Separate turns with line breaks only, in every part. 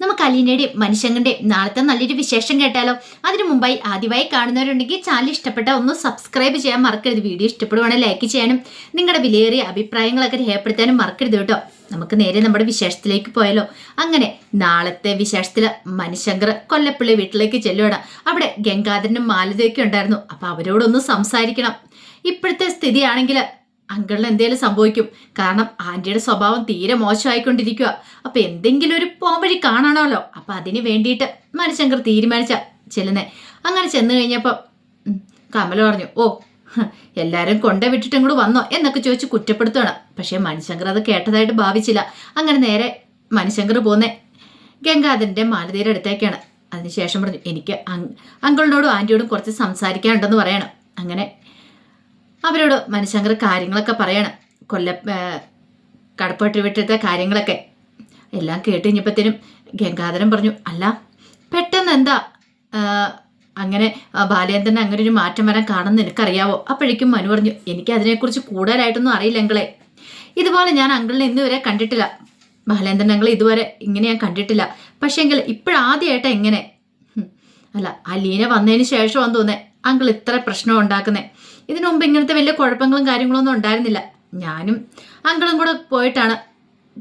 നമുക്ക് അലീനയുടെയും മനുഷ്യങ്ങളുടെയും നാളത്തെ നല്ലൊരു വിശേഷം കേട്ടാലോ? അതിനു മുമ്പായി ആദ്യമായി കാണുന്നവരുണ്ടെങ്കിൽ ചാനൽ ഇഷ്ടപ്പെട്ട ഒന്ന് സബ്സ്ക്രൈബ് ചെയ്യാൻ മറക്കരുത്. വീഡിയോ ഇഷ്ടപ്പെടുവാണെങ്കിൽ ലൈക്ക് ചെയ്യാനും നിങ്ങളുടെ വിലയേറിയ അഭിപ്രായങ്ങളൊക്കെ രേഖപ്പെടുത്താനും മറക്കരുത് കേട്ടോ. നമുക്ക് നേരെ നമ്മുടെ വിശേഷത്തിലേക്ക് പോയാലോ? അങ്ങനെ നാളത്തെ വിശേഷത്തിൽ മനുശങ്കർ കൊല്ലപ്പള്ളി വീട്ടിലേക്ക് ചെല്ലുകയാണ് അവിടെ ഗംഗാധരനും മാലതയൊക്കെ ഉണ്ടായിരുന്നു. അപ്പൊ അവരോടൊന്ന് സംസാരിക്കണം. ഇപ്പോഴത്തെ സ്ഥിതിയാണെങ്കിൽ അങ്കിളിന് എന്തേലും സംഭവിക്കും. കാരണം ആന്റിയുടെ സ്വഭാവം തീരെ മോശമായിക്കൊണ്ടിരിക്കുക അപ്പൊ എന്തെങ്കിലും ഒരു പോംവഴി കാണണമല്ലോ അപ്പൊ അതിന് വേണ്ടിയിട്ട് മനുശങ്കർ തീരുമാനിച്ച ചെല്ലുന്നേ. അങ്ങനെ ചെന്ന് കഴിഞ്ഞപ്പോൾ കമല പറഞ്ഞു ഓ എല്ലാവരും കൊണ്ട വിട്ടിട്ട് വന്നോ? എന്നൊക്കെ ചോദിച്ച് കുറ്റപ്പെടുത്തുകയാണ് പക്ഷേ മനുശങ്കർ അത് കേട്ടതായിട്ട് ഭാവിച്ചില്ല. അങ്ങനെ നേരെ മനുശങ്കർ പോന്നെ ഗംഗാധരന്റെ മാലതിയുടെ അടുത്തേക്കാണ്. അതിനുശേഷം പറഞ്ഞു എനിക്ക് അങ് അങ്കിളിനോടും ആന്റിയോടും കുറച്ച് സംസാരിക്കാനുണ്ടെന്ന് പറയണം. അങ്ങനെ അവരോട് മനുശങ്കർ കാര്യങ്ങളൊക്കെ പറയണം. കൊല്ല കടപ്പെട്ടി വിട്ടത്തെ കാര്യങ്ങളൊക്കെ. എല്ലാം കേട്ട് കഴിഞ്ഞപ്പോഴത്തേനും ഗംഗാധരൻ പറഞ്ഞു അല്ല പെട്ടെന്ന് എന്താ? അങ്ങനെ ആ, ബാലേന്ദ്രന് അങ്ങനെ ഒരു മാറ്റം വരാൻ കാണുന്ന നിനക്കറിയാവോ? അപ്പോഴേക്കും മനു പറഞ്ഞു എനിക്ക് അതിനെക്കുറിച്ച് കൂടുതലായിട്ടൊന്നും അറിയില്ല അങ്കിളെ. ഇതുപോലെ ഞാൻ അങ്കിളിനെ ഇന്ന് വരെ കണ്ടിട്ടില്ല. ബാലേന്ദ്രൻ അങ്കിൾ ഇതുവരെ ഇങ്ങനെ ഞാൻ കണ്ടിട്ടില്ല. പക്ഷേങ്കിൽ ഇപ്പോഴാദ്യമായിട്ടാ എങ്ങനെ അല്ല ആ ലീന വന്നതിന് ശേഷമാണെന്ന് തോന്നേ അങ്കിൾ ഇത്ര പ്രശ്നം ഉണ്ടാക്കുന്നേ. ഇതിനു മുമ്പ് ഇങ്ങനത്തെ വലിയ കുഴപ്പങ്ങളും കാര്യങ്ങളൊന്നും ഉണ്ടായിരുന്നില്ല. ഞാനും അങ്കിളും കൂടെ പോയിട്ടാണ്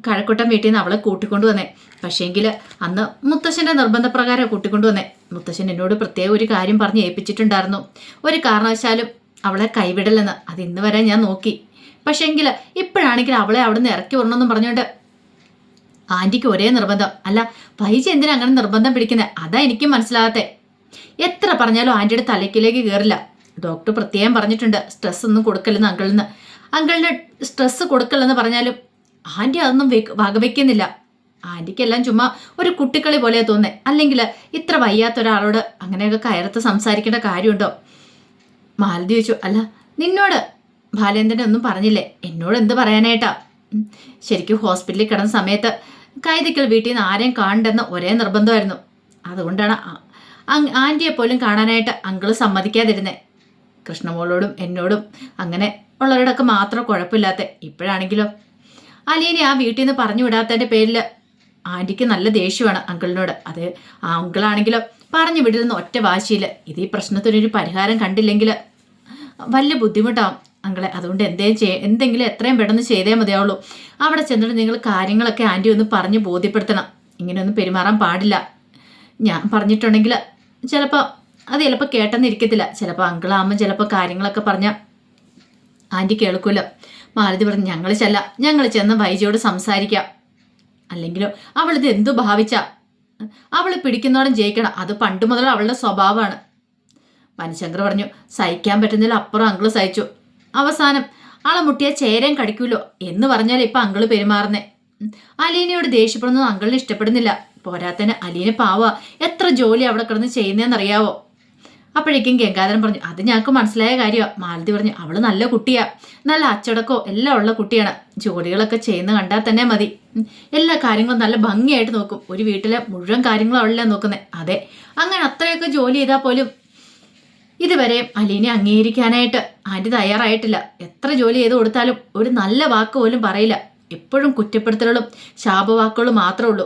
കഴക്കൂട്ടം വീട്ടിൽ നിന്ന് അവളെ കൂട്ടിക്കൊണ്ടു വന്നേ. പക്ഷേങ്കിൽ അന്ന് മുത്തശ്ശന്റെ നിർബന്ധപ്രകാരം കൂട്ടിക്കൊണ്ടു വന്നേ. മുത്തശ്ശൻ എന്നോട് പ്രത്യേക ഒരു കാര്യം പറഞ്ഞ് ഏൽപ്പിച്ചിട്ടുണ്ടായിരുന്നു. ഒരു കാരണവശാലും അവളെ കൈവിടലെന്ന് അത് ഇന്ന് വരെ ഞാൻ നോക്കി. പക്ഷേങ്കിൽ ഇപ്പോഴാണെങ്കിൽ അവളെ അവിടെ നിന്ന് ഇറക്കി വരണമെന്നും പറഞ്ഞുകൊണ്ട് ആന്റിക്ക് ഒരേ നിർബന്ധം. അല്ല പൈസ എന്തിനാ അങ്ങനെ നിർബന്ധം പിടിക്കുന്നത് അതാ എനിക്കും മനസ്സിലാകാത്തെ. എത്ര പറഞ്ഞാലും ആന്റിയുടെ തലയ്ക്കിലേക്ക് കയറില്ല ഡോക്ടർ പ്രത്യേകം പറഞ്ഞിട്ടുണ്ട് സ്ട്രെസ് ഒന്നും കൊടുക്കല്ലെന്ന് അങ്കിളിന്. അങ്കിളിന് സ്ട്രെസ് കൊടുക്കല്ലെന്ന് പറഞ്ഞാലും ആന്റി അതൊന്നും വകവയ്ക്കുന്നില്ല ആന്റിക്കെല്ലാം ചുമ്മാ ഒരു കുട്ടിക്കളി പോലെ തോന്നേ അല്ലെങ്കിൽ ഇത്ര വയ്യാത്ത ഒരാളോട് അങ്ങനെയൊക്കെ കയർത്ത് സംസാരിക്കേണ്ട കാര്യമുണ്ടോ? മാലതി ചോദിച്ചു അല്ല നിന്നോട് ബാലേന്ദ്രൻ ഒന്നും പറഞ്ഞില്ലേ? എന്നോട് എന്ത് പറയാനായിട്ടാ? ശരിക്കും ഹോസ്പിറ്റലിൽ കിടന്ന സമയത്ത് കൈതിക്കൽ വീട്ടിൽ നിന്ന് ആരെയും കാണണ്ടെന്ന് ഒരേ നിർബന്ധമായിരുന്നു. അതുകൊണ്ടാണ് ആന്റിയെ പോലും കാണാനായിട്ട് അങ്കിൾ സമ്മതിക്കാതിരുന്നേ. കൃഷ്ണമോളോടും എന്നോടും അങ്ങനെ ഉള്ളവരോടൊക്കെ മാത്രം കുഴപ്പമില്ലാത്ത ഇപ്പോഴാണെങ്കിലോ. അലീനെ ആ വീട്ടിൽ നിന്ന് പറഞ്ഞു വിടാത്തതിന്റെ പേരിൽ ആന്റിക്ക് നല്ല ദേഷ്യമാണ് അങ്കിളിനോട്. അത് ആ അങ്കിളാണെങ്കിലോ പറഞ്ഞു വിടരുന്ന ഒറ്റ വാശിയിൽ ഇത് ഈ പ്രശ്നത്തിനൊരു പരിഹാരം കണ്ടില്ലെങ്കിൽ വലിയ ബുദ്ധിമുട്ടാവും അങ്കളെ. അതുകൊണ്ട് എന്തേ ചെയ്യ എന്തെങ്കിലും എത്രയും പെട്ടെന്ന് ചെയ്തേ മതിയാവുള്ളൂ. അവിടെ ചെന്നിട്ട് നിങ്ങൾ കാര്യങ്ങളൊക്കെ ആന്റി ഒന്ന് പറഞ്ഞ് ബോധ്യപ്പെടുത്തണം. ഇങ്ങനെയൊന്നും പെരുമാറാൻ പാടില്ല. ഞാൻ പറഞ്ഞിട്ടുണ്ടെങ്കിൽ ചിലപ്പോൾ അത് ചിലപ്പോൾ കേട്ടെന്നിരിക്കത്തില്ല ചിലപ്പോൾ അങ്കിളാമ്മ ചിലപ്പോൾ കാര്യങ്ങളൊക്കെ പറഞ്ഞ ആന്റി കേൾക്കൂല. മാലതി പറഞ്ഞു ഞങ്ങൾ ചെല്ല. ഞങ്ങൾ ചെന്ന് വൈജയോട് സംസാരിക്കാം. അല്ലെങ്കിലോ അവളിത് എന്തു ഭാവിച്ച? അവൾ പിടിക്കുന്നോടം ജയിക്കണം. അത് പണ്ട് മുതൽ അവളുടെ സ്വഭാവമാണ്. മനുശങ്കർ പറഞ്ഞു സഹിക്കാൻ പറ്റുന്നതിൽ അപ്പുറം അങ്കിൾ സഹിച്ചു. അവസാനം ആളെ മുട്ടിയ ചേരൻ കടിക്കൂലോ? എന്ന് പറഞ്ഞാൽ ഇപ്പൊ അങ്കിൾ പെരുമാറുന്നേ. അലീനയോട് ദേഷ്യപ്പെടുന്നത് അങ്കിളിന് ഇഷ്ടപ്പെടുന്നില്ല. പോരാത്തന് അലീന പാവ. എത്ര ജോലി അവിടെ കിടന്ന് ചെയ്യുന്നതെന്നറിയാവോ അപ്പോഴേക്കും ഗംഗാധരൻ പറഞ്ഞു അത് ഞങ്ങൾക്ക് മനസ്സിലായ കാര്യമാണ് മാലതി പറഞ്ഞു അവൾ നല്ല കുട്ടിയാ. നല്ല അച്ചടക്കോ എല്ലാം ഉള്ള കുട്ടിയാണ്. ജോലികളൊക്കെ ചെയ്യുന്ന കണ്ടാൽ തന്നെ മതി. എല്ലാ കാര്യങ്ങളും നല്ല ഭംഗിയായിട്ട് നോക്കും. ഒരു വീട്ടിലെ മുഴുവൻ കാര്യങ്ങളും അവളല്ലേ നോക്കുന്നത് അതെ. അങ്ങനെ അത്രയൊക്കെ ജോലി ചെയ്താൽ പോലും ഇതുവരെ അലീനെ അംഗീകരിക്കാനായിട്ട് ആന്റി തയ്യാറായിട്ടില്ല. എത്ര ജോലി ചെയ്ത് കൊടുത്താലും ഒരു നല്ല വാക്ക് പോലും പറയില്ല. എപ്പോഴും കുറ്റപ്പെടുത്തലുകളും ശാപവാക്കുകളും മാത്രമേ ഉള്ളൂ.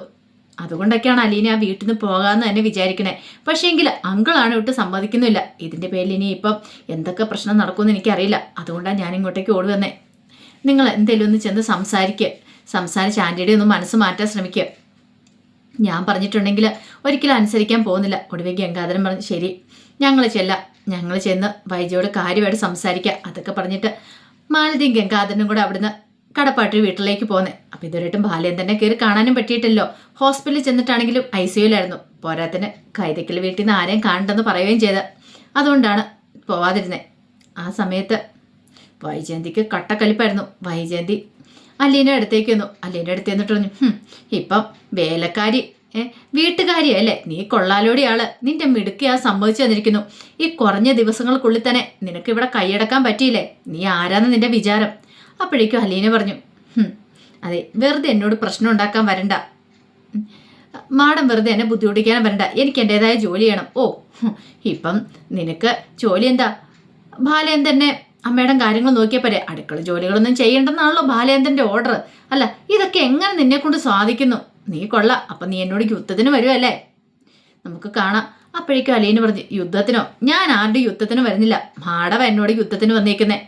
അതുകൊണ്ടൊക്കെയാണ് അലീന ആ വീട്ടിൽ നിന്ന് പോകാമെന്ന് തന്നെ വിചാരിക്കണേ. പക്ഷേങ്കിൽ അങ്കിളാണ് വിട്ട് സമ്മതിക്കുന്നില്ല. ഇതിന്റെ പേരിൽ ഇനി ഇപ്പം എന്തൊക്കെ പ്രശ്നം നടക്കുമെന്ന് എനിക്കറിയില്ല. അതുകൊണ്ടാണ് ഞാൻ ഇങ്ങോട്ടേക്ക് ഓടി വന്നേ. നിങ്ങൾ എന്തെങ്കിലും ഒന്ന് ചെന്ന് സംസാരിക്കുക സംസാരിച്ച് ആന്റിയുടെ ഒന്ന് മനസ്സ് മാറ്റാൻ ശ്രമിക്കുക ഞാൻ പറഞ്ഞിട്ടുണ്ടെങ്കിൽ ഒരിക്കലും അനുസരിക്കാൻ പോകുന്നില്ല. ഒടുവിൽ ഗംഗാധരൻ പറഞ്ഞു ശരി ഞങ്ങൾ ചെല്ല. ഞങ്ങൾ ചെന്ന് വൈജയോട് കാര്യമായിട്ട് സംസാരിക്കുക അതൊക്കെ പറഞ്ഞിട്ട് മാലതിയും ഗംഗാധരനും കൂടെ അവിടുന്ന് കടപ്പാട്ട് വീട്ടിലേക്ക് പോന്നെ. അപ്പം ഇതുവരെയായിട്ടും തന്നെ കയറി കാണാനും പറ്റിയിട്ടില്ലോ. ഹോസ്പിറ്റലിൽ ചെന്നിട്ടാണെങ്കിലും ഐ സിയുലായിരുന്നു പോരാത്തിന് കൈതക്കൽ വീട്ടിൽ നിന്ന് ആരെയും കാണണ്ടെന്ന് പറയുകയും ചെയ്ത്. അതുകൊണ്ടാണ് പോവാതിരുന്നത് ആ സമയത്ത് വൈജയന്തിക്ക് കട്ടക്കലിപ്പായിരുന്നു. വൈജയന്തി അല്ലീന്റെ അടുത്തേക്ക് വന്നു. അല്ലീന്റെ അടുത്ത് എന്നിട്ട് പറഞ്ഞു ഇപ്പം വേലക്കാരി ഏ വീട്ടുകാരിയല്ലേ നീ കൊള്ളാലോടി ആൾ നിന്റെ മിടുക്കി ആ സംഭവിച്ചു തന്നിരിക്കുന്നു ഈ കുറഞ്ഞ ദിവസങ്ങൾക്കുള്ളിൽ തന്നെ നിനക്ക് ഇവിടെ കൈയടക്കാൻ പറ്റിയില്ലേ? നീ ആരാന്ന് നിന്റെ വിചാരം. അപ്പോഴേക്കും അലീന പറഞ്ഞു അതെ വെറുതെ എന്നോട് പ്രശ്നം ഉണ്ടാക്കാൻ വരണ്ട. മാഡം വെറുതെ എന്നെ ബുദ്ധിമുട്ടിക്കാനും വരണ്ട. എനിക്ക് എന്റെതായ ജോലി ചെയ്യണം. ഓ ഇപ്പം നിനക്ക് ജോലി എന്താ? ബാലയൻ തന്നെ അമ്മയുടെ കാര്യങ്ങൾ നോക്കിയാൽ പോരെ. അടുക്കള ജോലികളൊന്നും ചെയ്യണ്ടെന്നാണല്ലോ ബാലേന്ദ്രന്റെ ഓർഡർ അല്ല ഇതൊക്കെ എങ്ങനെ നിന്നെ കൊണ്ട് സാധിക്കുന്നു? നീ കൊള്ള അപ്പം നീ എന്നോട് യുദ്ധത്തിന് വരുമല്ലേ നമുക്ക് കാണാം. അപ്പോഴേക്കും അലീന് പറഞ്ഞു യുദ്ധത്തിനോ? ഞാൻ ആരുടെ യുദ്ധത്തിന് വരുന്നില്ല. മാടവ എന്നോട് യുദ്ധത്തിന് വന്നേക്കുന്നേ.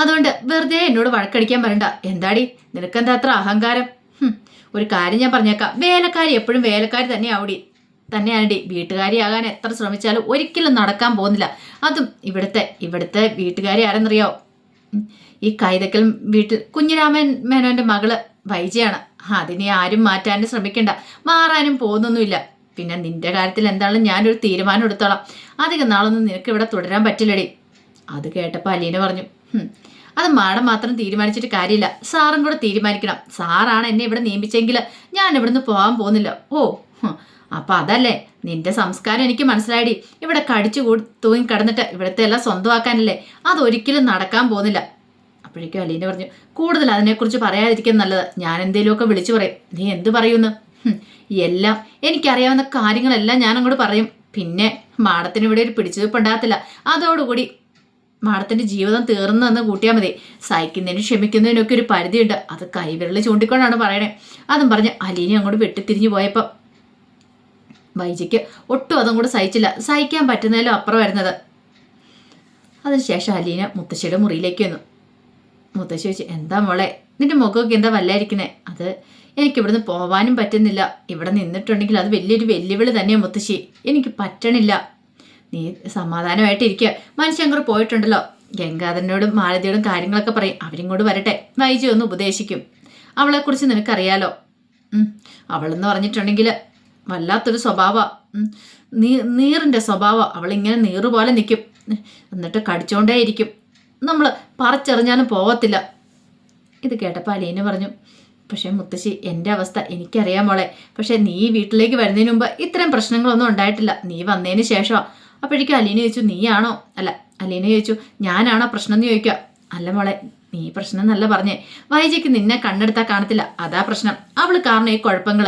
അതുകൊണ്ട് വെറുതെ എന്നോട് വഴക്കടിക്കാൻ പറയണ്ട. എന്താടി? നിനക്കെന്താ അത്ര അഹങ്കാരം? ഒരു കാര്യം ഞാൻ പറഞ്ഞേക്കാം. വേലക്കാരി എപ്പോഴും വേലക്കാരി തന്നെ തന്നെയാവടി. തന്നെയാണടി. വീട്ടുകാരിയാകാൻ എത്ര ശ്രമിച്ചാലും ഒരിക്കലും നടക്കാൻ പോകുന്നില്ല. അതും ഇവിടുത്തെ ഇവിടുത്തെ വീട്ടുകാരി ആരെന്നറിയാവോ ഈ കൈതക്കൽ വീട്ടിൽ കുഞ്ഞിരാമൻ മേനോന്റെ മകൾ വൈജയാണ്. അതിനെ ആരും മാറ്റാനും ശ്രമിക്കണ്ട. മാറാനും പോകുന്നൊന്നുമില്ല. പിന്നെ നിന്റെ കാര്യത്തിൽ എന്താണെങ്കിലും ഞാനൊരു തീരുമാനം എടുത്തോളാം. അധികം നാളൊന്നും നിനക്ക് ഇവിടെ തുടരാൻ പറ്റില്ലടി. അത് കേട്ടപ്പോൾ അലീന പറഞ്ഞു. "ഹും, അത് മാഡം മാത്രം തീരുമാനിച്ചിട്ട് കാര്യമില്ല. സാറും കൂടെ തീരുമാനിക്കണം. സാറാണ് എന്നെ ഇവിടെ നിയമിച്ചെങ്കിൽ ഞാൻ ഇവിടുന്ന് പോകാൻ പോകുന്നില്ല. ഓ അപ്പൊ അതല്ലേ? നിന്റെ സംസ്കാരം എനിക്ക് മനസ്സിലായി ഇവിടെ കടിച്ചു കൂടി തൂങ്ങി കിടന്നിട്ട് ഇവിടുത്തെ എല്ലാം സ്വന്തമാക്കാനല്ലേ? അതൊരിക്കലും നടക്കാൻ പോകുന്നില്ല. അപ്പോഴേക്കും അലീന പറഞ്ഞു കൂടുതൽ അതിനെക്കുറിച്ച് പറയാതിരിക്കാൻ നല്ലത്. ഞാൻ എന്തെങ്കിലുമൊക്കെ വിളിച്ചു പറയും. നീ എന്ത് പറയുന്നു? എല്ലാം എനിക്കറിയാവുന്ന കാര്യങ്ങളെല്ലാം ഞാൻ അങ്ങോട്ട് പറയും. പിന്നെ മാഡത്തിന് ഇവിടെ ഒരു പിടിച്ചുവെപ്പ് ഉണ്ടാകത്തില്ല. അതോടുകൂടി മാഡത്തിന്റെ ജീവിതം തീർന്നു എന്ന് കൂട്ടിയാൽ മതി. സഹിക്കുന്നതിനും ക്ഷമിക്കുന്നതിനൊക്കെ ഒരു പരിധിയുണ്ട്. അത് കൈവിരൽ ചൂണ്ടിക്കൊണ്ടാണ് പറയണേ. അതും പറഞ്ഞ് അലീനെ അങ്ങോട്ട് വെട്ടിത്തിരിഞ്ഞു പോയപ്പം വൈജയ്ക്ക് ഒട്ടും അതും കൂടെ സഹിച്ചില്ല. സഹിക്കാൻ പറ്റുന്നതിലും അപ്പുറം വരുന്നത്. അതിനുശേഷം അലീന മുത്തശ്ശിയുടെ മുറിയിലേക്ക് വന്നു. മുത്തശ്ശി ചോദിച്ചു എന്താ മോളെ നിന്റെ മുഖമൊക്കെ എന്താ വല്ലായിരിക്കുന്നേ? അത് എനിക്കിവിടുന്ന് പോവാനും പറ്റുന്നില്ല. ഇവിടെ നിന്നിട്ടുണ്ടെങ്കിൽ അത് വലിയൊരു വെല്ലുവിളി തന്നെയാണ് മുത്തശ്ശി. എനിക്ക് പറ്റണില്ല. നീ സമാധാനമായിട്ടിരിക്കുക മനുഷ്യങ്കർ പോയിട്ടുണ്ടല്ലോ. ഗംഗാധരനോടും മാലതിയോടും കാര്യങ്ങളൊക്കെ പറയും. അവരിങ്ങോട്ട് വരട്ടെ. വൈജു ഒന്ന് ഉപദേശിക്കും. അവളെക്കുറിച്ച് നിനക്കറിയാലോ. അവളെന്ന് പറഞ്ഞിട്ടുണ്ടെങ്കിൽ വല്ലാത്തൊരു സ്വഭാവമാണ് നീ നീറിന്റെ സ്വഭാവം. അവളിങ്ങനെ നീറ് പോലെ നിൽക്കും എന്നിട്ട് കടിച്ചോണ്ടേ ഇരിക്കും. നമ്മൾ പറിച്ചെറിഞ്ഞാലും പോകത്തില്ല ഇത് കേട്ടപ്പോൾ അലീന പറഞ്ഞു പക്ഷേ മുത്തശ്ശി എന്റെ അവസ്ഥ എനിക്കറിയാം മോളെ. പക്ഷേ നീ വീട്ടിലേക്ക് വരുന്നതിന് മുമ്പ് ഇത്തരം പ്രശ്നങ്ങളൊന്നും ഉണ്ടായിട്ടില്ല. നീ വന്നതിന് ശേഷമാണ് അപ്പോഴേക്കും അലീന ചോദിച്ചു നീയാണോ? അല്ല അലീന ചോദിച്ചു ഞാനാണോ പ്രശ്നം എന്ന് ചോദിക്കുക. അല്ല മോളെ നീ പ്രശ്നം എന്നല്ല പറഞ്ഞേ. വൈജയ്ക്ക് നിന്നെ കണ്ണെടുത്താൽ കാണത്തില്ല. അതാ പ്രശ്നം. അവൾ കാരണം ഈ കുഴപ്പങ്ങൾ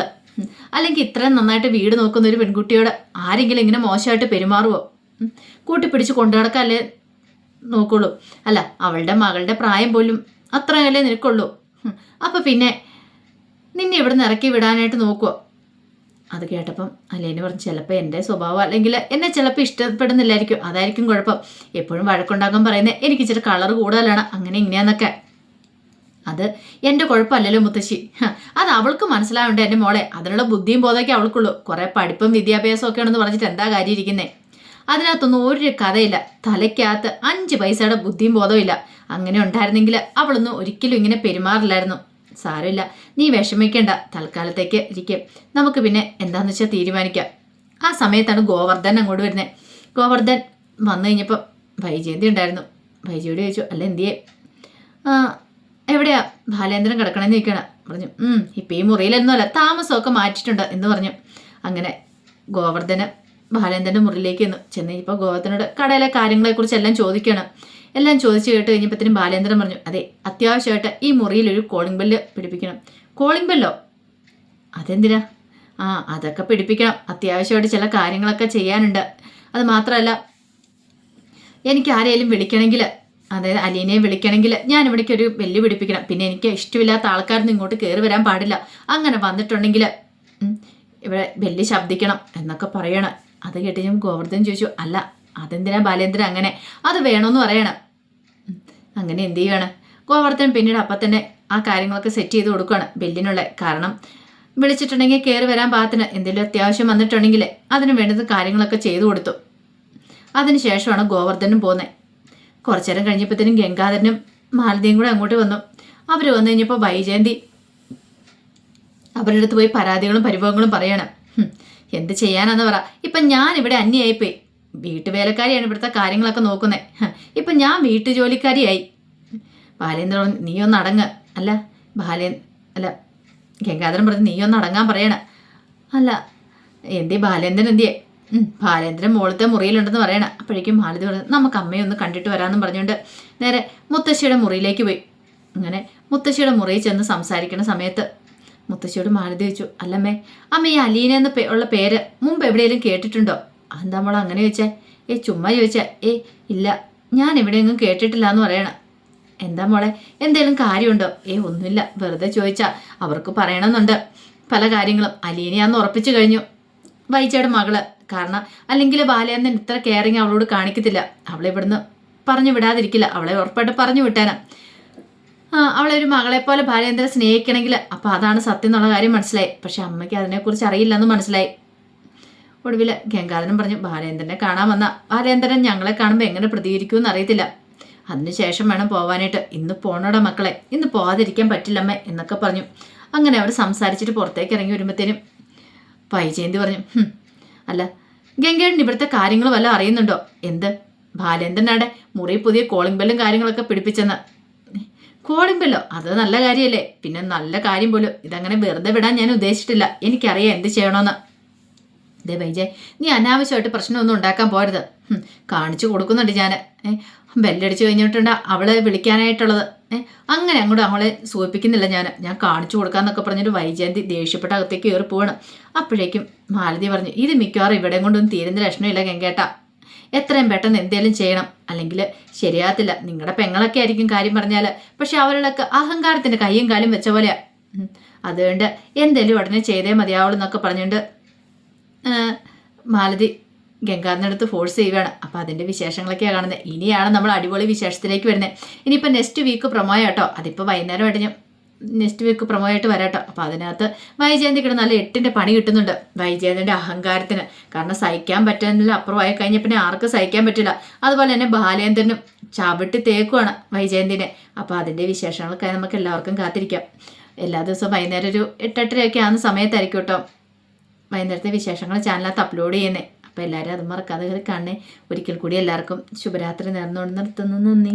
അല്ലെങ്കിൽ ഇത്രയും നന്നായിട്ട് വീട് നോക്കുന്ന ഒരു പെൺകുട്ടിയോട് ആരെങ്കിലും ഇങ്ങനെ മോശമായിട്ട് പെരുമാറുമോ. കൂട്ടിപ്പിടിച്ച് കൊണ്ടു നടക്കാല്ലേ നോക്കുള്ളൂ. അല്ല അവളുടെ മകളുടെ പ്രായം പോലും അത്രയല്ലേ നിനക്കുള്ളൂ. അപ്പം പിന്നെ നിന്നെ ഇവിടെ നിന്ന് ഇറക്കി വിടാനായിട്ട് നോക്കുവോ? അത് കേട്ടപ്പം അലേന് പറഞ്ഞു ചിലപ്പോൾ എന്റെ സ്വഭാവം അല്ലെങ്കിൽ എന്നെ ചിലപ്പോൾ ഇഷ്ടപ്പെടുന്നില്ലായിരിക്കും. അതായിരിക്കും കുഴപ്പം. എപ്പോഴും വഴക്കുണ്ടാക്കാൻ പറയുന്നത് എനിക്ക് ഇച്ചിരി കളർ കൂടുതലാണ്. അങ്ങനെ ഇങ്ങനെയാന്നൊക്കെ. അത് എന്റെ കുഴപ്പമല്ലല്ലോ മുത്തശ്ശി. അത് അവൾക്ക് മനസ്സിലാവണ്ട എന്റെ മോളെ. അതിനുള്ള ബുദ്ധിയും ബോധമൊക്കെ അവൾക്കുള്ളൂ. കുറേ പഠിപ്പും വിദ്യാഭ്യാസവും ഒക്കെ ഉണ്ടെന്ന് പറഞ്ഞിട്ട് എന്താ കാര്യം ഇരിക്കുന്നേ? അതിനകത്തൊന്നും ഒരു കഥയില്ല. തലയ്ക്കകത്ത് അഞ്ച് പൈസയുടെ ബുദ്ധിയും ബോധവും ഇല്ല. അങ്ങനെ ഉണ്ടായിരുന്നെങ്കിൽ അവളൊന്നും ഒരിക്കലും ഇങ്ങനെ പെരുമാറില്ലായിരുന്നു. സാരമില്ല. നീ വിഷമിക്കേണ്ട. തൽക്കാലത്തേക്ക് ഇരിക്കും. നമുക്ക് പിന്നെ എന്താന്ന് വെച്ചാൽ തീരുമാനിക്കാം. ആ സമയത്താണ് ഗോവർദ്ധൻ അങ്ങോട്ട് വരുന്നത് ഗോവർദ്ധൻ വന്നു കഴിഞ്ഞപ്പോൾ വൈജയന്തി ഉണ്ടായിരുന്നു. വൈജയോട് ചോദിച്ചു അല്ല എന്തിയെ? എവിടെയാ? ബാലേന്ദ്രൻ കിടക്കണമെന്ന് ചോദിക്കണം. പറഞ്ഞു ഇപ്പം ഈ മുറിയിലൊന്നുമല്ല താമസമൊക്കെ മാറ്റിയിട്ടുണ്ട് എന്ന് പറഞ്ഞു. അങ്ങനെ ഗോവർദ്ധന് ബാലേന്ദ്രന്റെ മുറിയിലേക്ക് ചെന്നു. ചെന്ന് കഴിഞ്ഞപ്പോൾ ഗോവർദ്ധനോട് കടയിലെ കാര്യങ്ങളെക്കുറിച്ച് എല്ലാം ചോദിക്കണം. എല്ലാം ചോദിച്ചു കേട്ട് കഴിഞ്ഞപ്പോഴത്തേനും ബാലേന്ദ്രൻ പറഞ്ഞു അതെ അത്യാവശ്യമായിട്ട് ഈ മുറിയിൽ ഒരു കോളിംഗ് ബെല്ല് പിടിപ്പിക്കണം. കോളിംഗ് ബെല്ലോ അതെന്തിനാ? ആ അതൊക്കെ പിടിപ്പിക്കണം. അത്യാവശ്യമായിട്ട് ചില കാര്യങ്ങളൊക്കെ ചെയ്യാനുണ്ട്. അത് മാത്രമല്ല എനിക്ക് ആരെയും വിളിക്കണമെങ്കിൽ അതായത് അലീനയെ വിളിക്കണമെങ്കിൽ ഞാൻ ഇവിടേക്ക് ഒരു ബെല്ല് പിടിപ്പിക്കണം. പിന്നെ എനിക്ക് ഇഷ്ടമില്ലാത്ത ആൾക്കാരൊന്നും ഇങ്ങോട്ട് കയറി വരാൻ പാടില്ല. അങ്ങനെ വന്നിട്ടുണ്ടെങ്കിൽ ഇവിടെ ബെല്ല് ശബ്ദിക്കണം എന്നൊക്കെ പറയണം. അത് കേട്ട് ഞാൻ ഗോവർദ്ധൻ ചോദിച്ചു അല്ല അതെന്തിനാ ബാലേന്ദ്രൻ അങ്ങനെ? അത് വേണമെന്ന് പറയണം. അങ്ങനെ എന്ത് ചെയ്യുകയാണ് ഗോവർദ്ധൻ പിന്നീട് അപ്പം തന്നെ ആ കാര്യങ്ങളൊക്കെ സെറ്റ് ചെയ്ത് കൊടുക്കുകയാണ് ബില്ലിനുള്ള കാരണം. വിളിച്ചിട്ടുണ്ടെങ്കിൽ കയറി വരാൻ പാകത്തിന് എന്തെങ്കിലും അത്യാവശ്യം വന്നിട്ടുണ്ടെങ്കിൽ അതിന് വേണ്ടുന്ന കാര്യങ്ങളൊക്കെ ചെയ്തു കൊടുത്തു. അതിനുശേഷമാണ് ഗോവർദ്ധനും പോകുന്നത് കുറച്ചു നേരം കഴിഞ്ഞപ്പോഴത്തേനും ഗംഗാധരനും മാലതിയും കൂടെ അങ്ങോട്ട് വന്നു. അവർ വന്നു കഴിഞ്ഞപ്പോൾ വൈജയന്തി അവരുടെ അടുത്ത് പോയി പരാതികളും പരിഭവങ്ങളും പറയണം. എന്ത് ചെയ്യാനാന്ന് പറ. ഇപ്പം ഞാനിവിടെ അന്യായിപ്പോയി. വീട്ടുവേലക്കാരിയാണ് ഇവിടുത്തെ കാര്യങ്ങളൊക്കെ നോക്കുന്നത് ഇപ്പം ഞാൻ വീട്ടുജോലിക്കാരിയായി. ബാലേന്ദ്രൻ നീ ഒന്ന് അടങ്ങ്. അല്ല ബാലേ അല്ല ഗംഗാധരൻ പറഞ്ഞു നീ അടങ്ങാൻ പറയണ. അല്ല എന്തേ ബാലേന്ദ്രൻ എന്തിയെ? ബാലേന്ദ്രൻ മുകളിലത്തെ മുറിയിലുണ്ടെന്ന് പറയണ. അപ്പോഴേക്കും മാലതി പറഞ്ഞു നമുക്ക് അമ്മയെ ഒന്ന് കണ്ടിട്ട് വരാമെന്നും പറഞ്ഞുകൊണ്ട് നേരെ മുത്തശ്ശിയുടെ മുറിയിലേക്ക് പോയി. അങ്ങനെ മുത്തശ്ശിയുടെ മുറിയിൽ ചെന്ന് സംസാരിക്കുന്ന സമയത്ത് മുത്തശ്ശിയോട് മാലതി വെച്ചു അല്ലമ്മേ അമ്മ ഈ അലീന എന്ന ഉള്ള പേര് മുമ്പ് എവിടെയെങ്കിലും കേട്ടിട്ടുണ്ടോ? എന്താ മോളെ അങ്ങനെ ചോദിച്ചേ? ഏ ചുമ്മാ ചോദിച്ചേ. ഏ ഇല്ല ഞാൻ എവിടെയെങ്കിലും കേട്ടിട്ടില്ല എന്ന് പറയണം. എന്താ മോളെ എന്തേലും കാര്യമുണ്ടോ? ഏ ഒന്നുമില്ല വെറുതെ ചോദിച്ചാ. അവർക്ക് പറയണമെന്നുണ്ട്. പല കാര്യങ്ങളും. അലീനയാന്ന് ഉറപ്പിച്ചു കഴിഞ്ഞു. വൈച്ചയുടെ മകൾ. കാരണം അല്ലെങ്കിൽ ബാലയന്നൻ ഇത്ര കെയറിങ് അവളോട് കാണിക്കത്തില്ല. അവളെ ഇവിടുന്ന് പറഞ്ഞു വിടാതിരിക്കില്ല. അവളെ ഉറപ്പായിട്ട് പറഞ്ഞു വിട്ടാനാ. അവളെ ഒരു മകളെ പോലെ ബാലേന്ദ്രൻ സ്നേഹിക്കണമെങ്കിൽ. അപ്പം അതാണ് സത്യം എന്നുള്ള കാര്യം മനസ്സിലായി. പക്ഷെ അമ്മയ്ക്ക് അതിനെക്കുറിച്ച് അറിയില്ലെന്ന് മനസ്സിലായി. ഒടുവിൽ ഗംഗാധരൻ പറഞ്ഞു ബാലേന്ദ്രനെ കാണാൻ വന്ന ബാലേന്ദ്രൻ ഞങ്ങളെ കാണുമ്പോൾ എങ്ങനെ പ്രതികരിക്കുമെന്ന് അറിയത്തില്ല. അതിനുശേഷം വേണം പോവാനായിട്ട്. ഇന്ന് പോണോടെ മക്കളെ. ഇന്ന് പോവാതിരിക്കാൻ പറ്റില്ലമ്മേ എന്നൊക്കെ പറഞ്ഞു. അങ്ങനെ അവർ സംസാരിച്ചിട്ട് പുറത്തേക്ക് ഇറങ്ങി വരുമ്പോഴത്തേനും വൈജയന്തി പറഞ്ഞു "ഹും, അല്ല ഗംഗേടൻ ഇവിടുത്തെ കാര്യങ്ങൾ വല്ല അറിയുന്നുണ്ടോ? എന്ത്? ബാലേന്ദ്രനാടെ മുറി പുതിയ കോളിംഗ് ബെല്ലും കാര്യങ്ങളൊക്കെ പിടിപ്പിച്ചെന്ന്. കോളിംഗ് ബെല്ലോ അത് നല്ല കാര്യമല്ലേ പിന്നെ നല്ല കാര്യം പോലും. ഇതങ്ങനെ വെറുതെ വിടാൻ ഞാൻ ഉദ്ദേശിച്ചിട്ടില്ല. എനിക്കറിയാം എന്ത് ചെയ്യണമെന്ന് ദേ ബൈജയ് നീ അനാവശ്യമായിട്ട് പ്രശ്നമൊന്നും ഉണ്ടാക്കാൻ പോരുത്. കാണിച്ചു കൊടുക്കുന്നുണ്ട് ഞാൻ ബെല്ലടിച്ചു കഴിഞ്ഞിട്ടുണ്ട് അവളെ വിളിക്കാനായിട്ടുള്ളത്. അങ്ങനെ അങ്ങോട്ട് അവളെ സൂചിപ്പിക്കുന്നില്ല ഞാൻ ഞാൻ കാണിച്ചു കൊടുക്കാന്നൊക്കെ പറഞ്ഞൊരു വൈജയന്തി ദേഷ്യപ്പെട്ട അകത്തേക്ക് കയറി പോവാണ്. അപ്പോഴേക്കും മാലതി പറഞ്ഞു ഇത് മിക്കവാറും ഇവിടെ കൊണ്ടൊന്നും തീരുന്ന ലക്ഷണമില്ല കെങ്കേട്ട എത്രയും പെട്ടെന്ന് എന്തേലും ചെയ്യണം. അല്ലെങ്കിൽ ശരിയാകത്തില്ല. നിങ്ങളുടെ പെങ്ങളൊക്കെ ആയിരിക്കും കാര്യം പറഞ്ഞാൽ പക്ഷെ അവരുടെയൊക്കെ അഹങ്കാരത്തിന്റെ കൈയും കാലും വെച്ച പോലെയാ. അതുകൊണ്ട് എന്തേലും ഉടനെ ചെയ്തേ മതിയാവുള്ളൂ എന്നൊക്കെ പറഞ്ഞുകൊണ്ട് മാലതി ഗംഗാറിനടുത്ത് ഫോഴ്സ് ചെയ്യുകയാണ്. അപ്പോൾ അതിന്റെ വിശേഷങ്ങളൊക്കെയാണ് കാണുന്നത് ഇനിയാണ് നമ്മൾ അടിപൊളി വിശേഷത്തിലേക്ക് വരുന്നത് ഇനിയിപ്പോൾ നെക്സ്റ്റ് വീക്ക് പ്രൊമോ ആട്ടോ. അതിപ്പോൾ വൈകുന്നേരമായിട്ട് ഞാൻ നെക്സ്റ്റ് വീക്ക് പ്രൊമോ ആയിട്ട് വരാട്ടോ അപ്പോൾ അതിനകത്ത് വൈജയന്തിക്ക് നല്ല എട്ടിന്റെ പണി കിട്ടുന്നുണ്ട്. വൈജയന്തിന്റെ അഹങ്കാരത്തിന്. കാരണം സഹിക്കാൻ പറ്റുന്നില്ല അപ്പുറമായി കഴിഞ്ഞ പിന്നെ ആർക്കും സഹിക്കാൻ പറ്റില്ല. അതുപോലെ തന്നെ ബാലേന്ദ്രനും ചവിട്ടി തേക്കുവാണ് വൈജയന്തിനെ. അപ്പോൾ അതിന്റെ വിശേഷങ്ങൾക്കായി നമുക്ക് എല്ലാവർക്കും കാത്തിരിക്കാം. എല്ലാ ദിവസവും വൈകുന്നേരം ഒരു എട്ടെട്ടരയൊക്കെ ആകുന്ന സമയത്തായിരിക്കും കേട്ടോ വൈകുന്നേരത്തെ വിശേഷങ്ങൾ ചാനലിനകത്ത് അപ്ലോഡ് ചെയ്യുന്നത് അപ്പോൾ എല്ലാവരും അത് മറക്കാതെ കയറി കാണണേ. ഒരിക്കൽ കൂടി എല്ലാവർക്കും ശുഭരാത്രി നേർന്നുകൊണ്ട് നിർത്തുന്നു. നന്ദി.